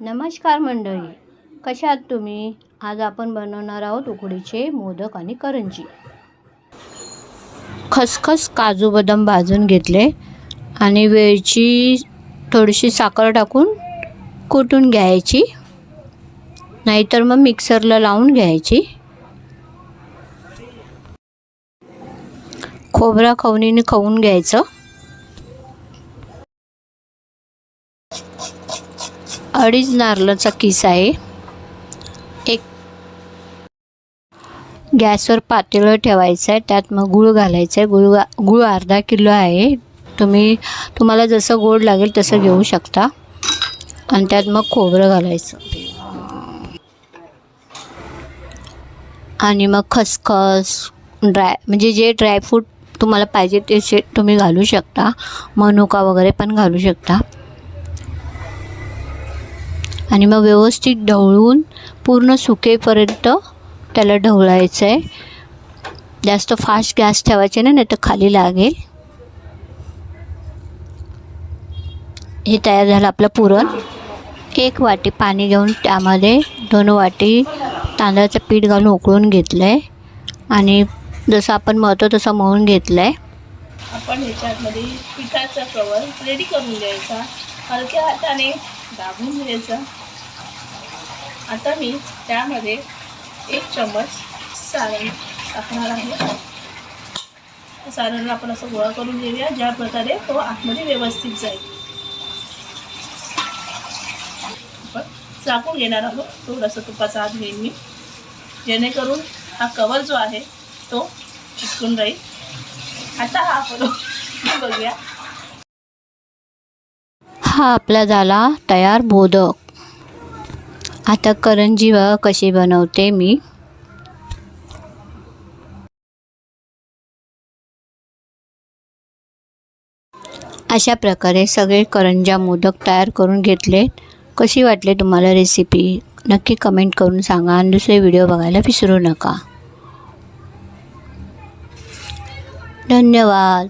नमस्कार मंडळी कशा आहात तुम्ही? आज आपण बनवणार आहोत उकडीचे मोदक आणि करंजी. खसखस काजू बदाम भाजून घेतले आणि वेळची थोडीशी साखर टाकून कुटून घ्यायची. नाहीतर मग मिक्सरला लावून घ्यायची. खोबरा खवणीने खवून घ्यायचं. अडीच नारळाचा किस आहे. एक गॅसवर पातेलं ठेवायचं आहे त्यात मग गूळ घालायचं आहे गुळ गा गूळ अर्धा किलो आहे. तुम्ही तुम्हाला जसं गोड लागेल तसं घेऊ शकता. आणि त्यात मग खोबरं घालायचं. आणि मग खसखस ड्राय म्हणजे जे ड्रायफ्रूट तुम्हाला पाहिजे ते तुम्ही घालू शकता. मनुका वगैरे पण घालू शकता. आणि मग व्यवस्थित ढवळून पूर्ण सुकेपर्यंत त्याला ढवळायचं आहे जास्त फास्ट गॅस ठेवायचे नाही तर खाली लागेल. हे तयार झालं आपलं पुरण. एक वाटी पाणी घेऊन त्यामध्ये दोन वाटी तांदळाचं पीठ घालून उकळून घेतलं आहे आणि जसं आपण मळतो तसं मळून घेतलं आहे आपण ह्याच्यामध्ये पिठाचा कवर रेडी करून द्यायचा हलक्या हाताने दाबून घ्यायचा. आता मी त्यामध्ये एक चम्मच सारण टाकणार आहे. सारण आपण असं गोळा करून घेऊया ज्या प्रकारे तो आतमध्ये व्यवस्थित जाईल. आपण चाकून घेणार आहोत. थोडंसं तुपाचा हात घेईन मी. जेणेकरून हा कवर जो आहे तो चिटकून राहील. आता हा आपण बघूया. हा आपला झाला तयार मोदक. आता करंजी कशी बनवते मी? अशा प्रकारे सगळे करंजा मोदक तयार करून घेतले. कशी वाटली तुम्हाला रेसिपी नक्की कमेंट करून सांगा आणि दुसरे व्हिडिओ बघायला विसरू नका. धन्यवाद.